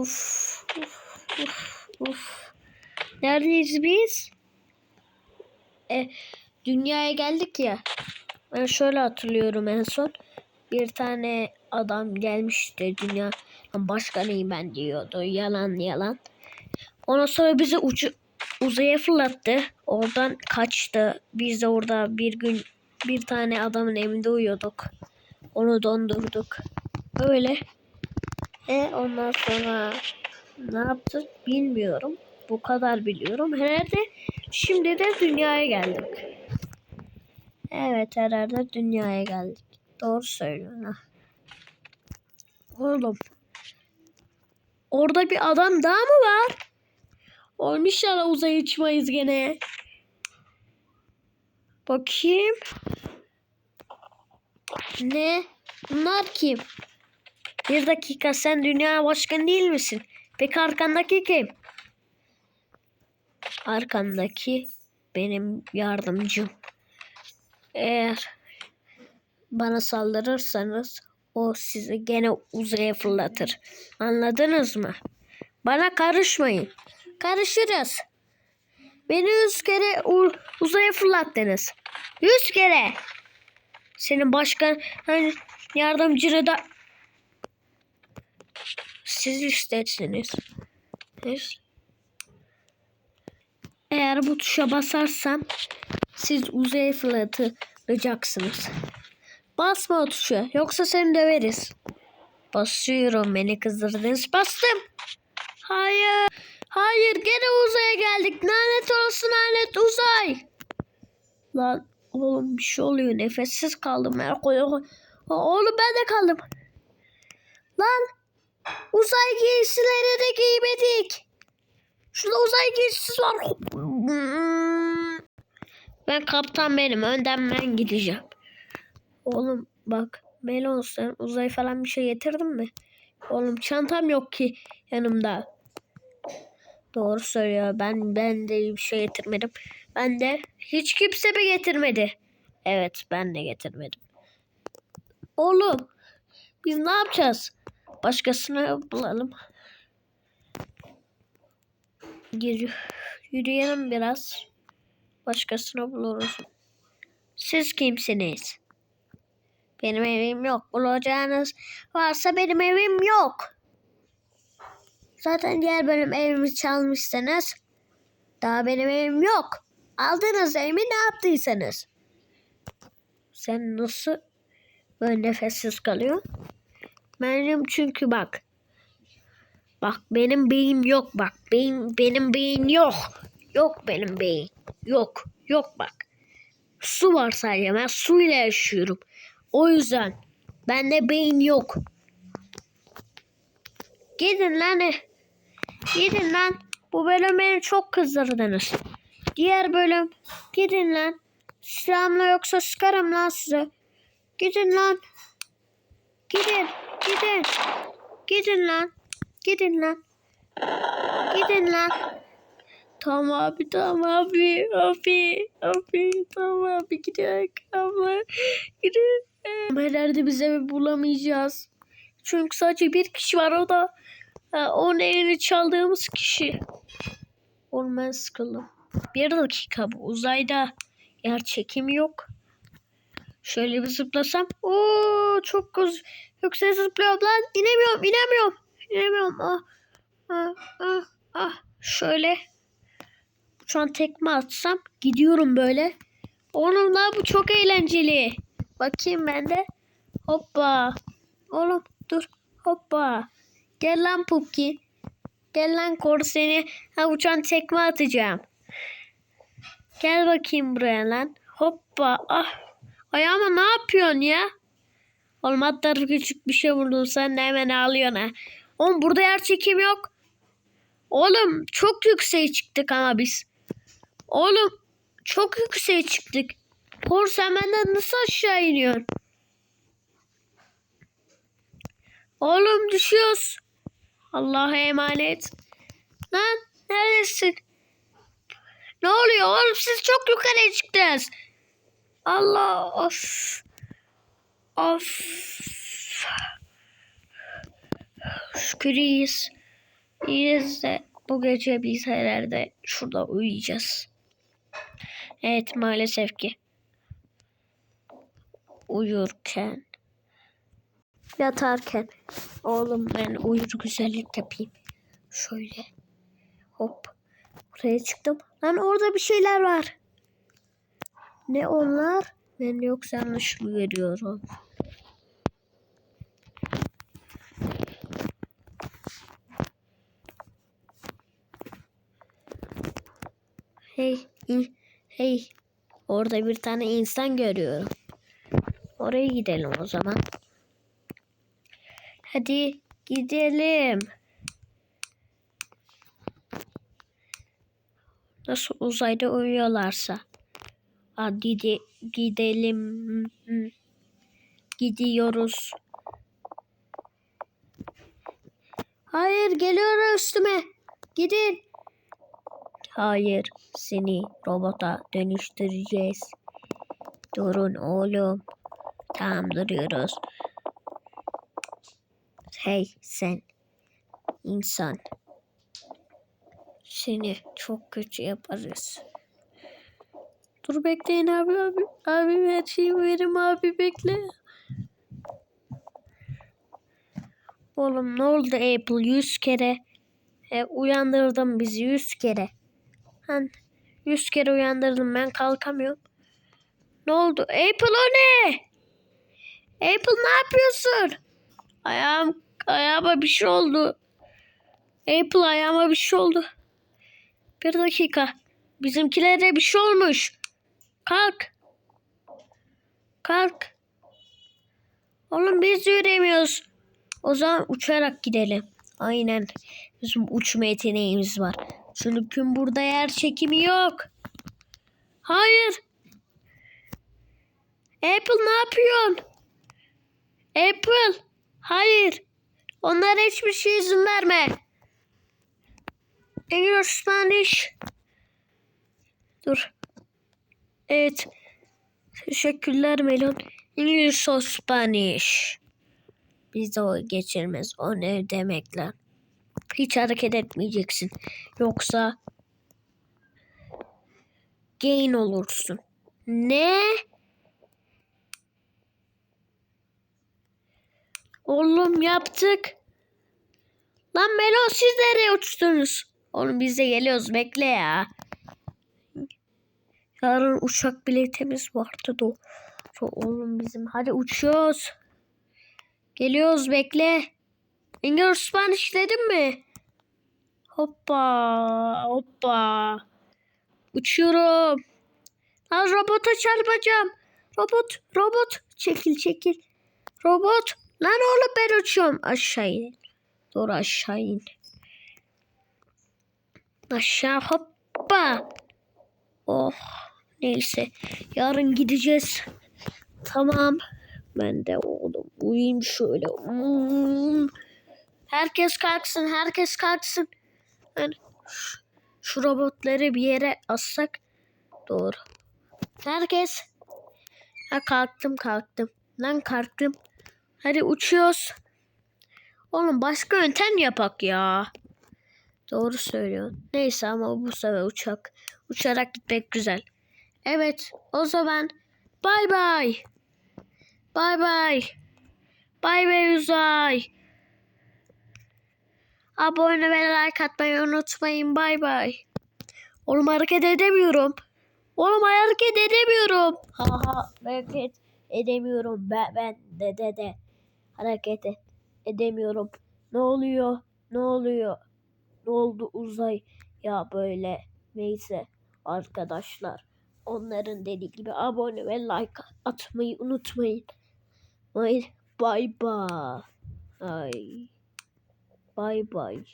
Uf. Uf. Uf. uf. Neredeyiz biz? E, dünyaya geldik ya. Ben şöyle hatırlıyorum en son. Bir tane adam gelmişti dünya başkanıyım ben diyordu. Yalan yalan. Ondan sonra bizi ucu, uzaya fırlattı. Oradan kaçtı. Biz de orada bir gün bir tane adamın evinde uyuyorduk. Onu dondurduk. Öyle. E ondan sonra ne yaptık bilmiyorum. Bu kadar biliyorum. Herhalde şimdi de dünyaya geldik. Evet herhalde dünyaya geldik. Doğru söylüyorsun ha. Oğlum. Orada bir adam daha mı var? Oğlum inşallah uzaya çıkmayız gene. Bakayım. Ne? Bunlar kim? Bir dakika sen dünya başkanı değil misin? Peki arkandaki kim? Arkandaki benim yardımcım. Eğer bana saldırırsanız o sizi gene uzaya fırlatır. Anladınız mı? Bana karışmayın. Karışırız. Beni yüz kere uzaya fırlattınız. Yüz kere. Senin başkan hani yardımcını da siz istersiniz. Eğer bu tuşa basarsam siz uzaya fırlatılacaksınız. Basma o tuşa yoksa seni döveriz. Basıyorum beni kızdırdınız. Bastım. Hayır. Hayır gene uzaya geldik. Lanet olsun lanet uzay. Lan oğlum bir şey oluyor. Nefessiz kaldım. Ben Oğlum ben de kaldım. Lan uzay giysileri de giymedik. Şurada uzay giysisi var. Ben kaptan benim. Önden ben gideceğim. Oğlum bak Melon sen uzay falan bir şey getirdin mi? Oğlum çantam yok ki yanımda. Doğru söylüyor. Ben ben de bir şey getirmedim. Ben de hiç kimse mi getirmedi? Evet ben de getirmedim. Oğlum biz ne yapacağız? Başkasını bulalım. Yürü, yürüyelim biraz. Başkasını buluruz. Siz kimsiniz? Benim evim yok. Bulacağınız varsa benim evim yok. Zaten diğer bölüm evimi çalmışsınız. Daha benim evim yok. Aldınız evimi ne yaptıysanız. Sen nasıl böyle nefessiz kalıyorsun? Benim çünkü bak. Bak benim beyin yok bak. Beyin, benim beyin yok. Yok benim beyin. Yok. Yok bak. Su var sadece. Ben suyla yaşıyorum. O yüzden bende beyin yok. Gidin lan. Gidin lan. Bu bölüm beni çok kızdırdınız. Diğer bölüm. Gidin lan. Silahımla yoksa sıkarım lan size. Gidin lan. Gidin. Gidin. Gidin lan. Gidin lan. Gidin lan. Tamam abi tamam abi. Abi. Abi tamam abi gidelim. Abla. Gidelim. Herhalde biz evi bulamayacağız. Çünkü sadece bir kişi var o da onun evini çaldığımız kişi. Oğlum ben sıkıldım. Bir dakika bu uzayda yer çekim yok. Şöyle bir zıplasam. Oo çok güzel. Yüksek zıplıyorum lan. İnemiyorum inemiyorum. İnemiyorum. Ah, ah, ah, ah. Şöyle. Şu an tekme atsam gidiyorum böyle. Oğlum lan bu çok eğlenceli. Bakayım ben de. Hoppa. Oğlum dur. Hoppa. Gel lan Pupki. Gel lan koru seni. Ha uçan tekme atacağım. Gel bakayım buraya lan. Hoppa. Ah. Ayağıma ne yapıyorsun ya? Oğlum küçük bir şey vurdun sen de hemen ağlıyorsun ha. Oğlum burada yer çekim yok. Oğlum çok yükseğe çıktık ama biz. Oğlum çok yükseğe çıktık. Sen benden nasıl aşağı iniyorsun? Oğlum düşüyoruz. Allah'a emanet. Lan neredesin? Ne oluyor oğlum siz çok yukarı çıktınız. Allah of. Of. Şükür iyiyiz. De bu gece biz herhalde şurada uyuyacağız. Evet maalesef ki. Uyurken. Yatarken. Oğlum ben uyur güzellik yapayım. Şöyle. Hop. Buraya çıktım. Lan orada bir şeyler var. Ne onlar? Ben yoksa yanlış mı görüyorum? Hey, hey. Orada bir tane insan görüyorum. Oraya gidelim o zaman. Hadi gidelim. Nasıl uzayda uyuyorlarsa. Hadi de, gidelim. Gidiyoruz. Hayır geliyor üstüme. Gidin. Hayır seni robota dönüştüreceğiz. Durun oğlum. Tamam duruyoruz. Hey sen insan. Seni çok kötü yaparız. Dur bekleyin abi abi. Abi her şeyi verim abi bekle. Oğlum ne oldu Apple yüz kere e, uyandırdın bizi yüz kere. Ben yüz kere uyandırdım ben kalkamıyorum. Ne oldu? Apple o ne? Apple ne yapıyorsun? Ayağım ayağıma bir şey oldu. Apple ayağıma bir şey oldu. Bir dakika. Bizimkilere bir şey olmuş. Kalk. Kalk. Oğlum biz yürüyemiyoruz. O zaman uçarak gidelim. Aynen. Bizim uçma yeteneğimiz var. Çünkü burada yer çekimi yok. Hayır. Apple ne yapıyorsun? Apple. Hayır. Onlara hiçbir şey izin verme. English Spanish. Dur. Evet. Teşekkürler Melon. English or Spanish. Biz de o geçirmez. O ne demek lan? Hiç hareket etmeyeceksin. Yoksa gain olursun. Ne? Oğlum yaptık. Lan Melo siz nereye uçtunuz? Oğlum biz de geliyoruz bekle ya. Yarın uçak biletimiz vardı da. Oğlum bizim hadi uçuyoruz. Geliyoruz bekle. English Spanish dedim mi? Hoppa hoppa. Uçuyorum. Lan robota çarpacağım. Robot robot çekil çekil. Robot. Lan oğlum ben uçuyorum. Aşağı in. Doğru aşağı in. Aşağı hoppa. Oh neyse. Yarın gideceğiz. Tamam. Ben de oğlum uyuyayım şöyle. Hmm. Herkes kalksın, herkes kalksın. Yani şu, şu robotları bir yere assak doğru. Herkes. Ha kalktım kalktım. Lan kalktım. Hadi uçuyoruz. Oğlum başka yöntem yapak ya. Doğru söylüyorsun. Neyse ama bu sefer uçak. Uçarak gitmek güzel. Evet o zaman bay bay. Bay bay. Bay bay uzay. Abone ve like atmayı unutmayın. Bay bay. Oğlum hareket edemiyorum. Oğlum hareket edemiyorum. Ha ha hareket edemiyorum. Ben, ben de de de hareket e- edemiyorum. Ne oluyor? Ne oluyor? Ne oldu uzay? Ya böyle neyse arkadaşlar. Onların dediği gibi abone ve like atmayı unutmayın. Bye bye. Bye bye.